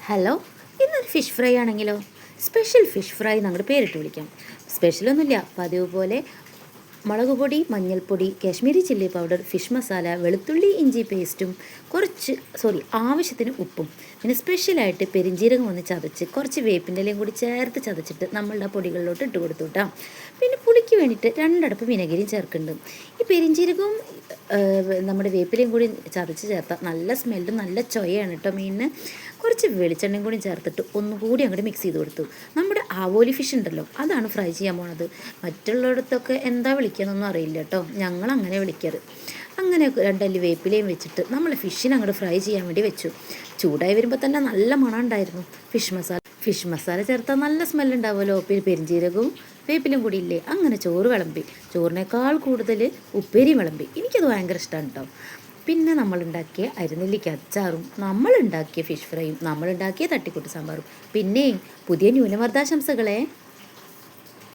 Hello ഇന്നൊരു fish fry ആണെങ്കിലോ? Special fish fry നമ്മുടെ പേരിട്ട് വിളിക്കാം. സ്പെഷ്യലൊന്നുമില്ല പതിവ് പോലെ മുളക് പൊടി മഞ്ഞൾപ്പൊടി Kashmiri chilli powder fish masala വെളുത്തുള്ളി ഇഞ്ചി പേസ്റ്റും കുറച്ച് സോറി ആവശ്യത്തിന് ഉപ്പും. പിന്നെ സ്പെഷ്യലായിട്ട് പെരിഞ്ചീരകം ഒന്ന് ചതച്ച് കുറച്ച് വേപ്പിന്റെ ഇലയും കൂടി ചേർത്ത് ചതച്ചിട്ട് നമ്മളുടെ പൊടികളിലോട്ട് ഇട്ട് കൊടുത്തു കേട്ടോ പിന്നെ പുളിക്ക് വേണ്ടിയിട്ട് രണ്ടടപ്പ് വിനഗിരിയും ചേർക്കുന്നുണ്ട്. ഈ പെരിഞ്ജീരകവും ഏഹ്, നമ്മുടെ വേപ്പിലയും കൂടി ചതച്ച് ചേർത്താൽ നല്ല സ്മെല്ലും നല്ല ചൊയയാണ് കേട്ടോ മീനിന്. കുറച്ച് വെളിച്ചെണ്ണയും കൂടി ചേർത്തിട്ട് ഒന്നുകൂടി അങ്ങോട്ട് മിക്സ് ചെയ്ത് കൊടുത്തു. നമ്മുടെ ആവോലി ഫിഷ് ഉണ്ടല്ലോ അതാണ് ഫ്രൈ ചെയ്യാൻ പോണത്. മറ്റുള്ളിടത്തൊക്കെ എന്താ വിളിക്കുന്നൊന്നും അറിയില്ല കേട്ടോ ഞങ്ങൾ അങ്ങനെ വിളിക്കരുത് അങ്ങനെ രണ്ടല്ലി വേപ്പിലയും വെച്ചിട്ട് നമ്മൾ ഫിഷിനെ അങ്ങോട്ട് ഫ്രൈ ചെയ്യാൻ വേണ്ടി വെച്ചു. ചൂടായി വരുമ്പോൾ തന്നെ നല്ല മണം ഉണ്ടായിരുന്നു. ഫിഷ് മസാല ഫിഷ് മസാല ചേർത്താൽ നല്ല സ്മെൽ ഉണ്ടാവുമല്ലോ. പിന്നെ പെരിഞ്ചീരകവും വേപ്പിലും കൂടി ഇല്ലേ? അങ്ങനെ ചോറ് വിളമ്പി. ചോറിനേക്കാൾ കൂടുതൽ ഉപ്പേരി വിളമ്പി. എനിക്കത് ഭയങ്കര ഇഷ്ടമാണ് കേട്ടോ പിന്നെ നമ്മളുണ്ടാക്കിയ അരിനെല്ലിക്ക അച്ചാറും നമ്മളുണ്ടാക്കിയ ഫിഷ് ഫ്രൈയും നമ്മളുണ്ടാക്കിയ തട്ടിക്കൂട്ട് സാമ്പാറും. പിന്നെ പുതിയ ന്യൂനമർദ്ദാശംസകളെ.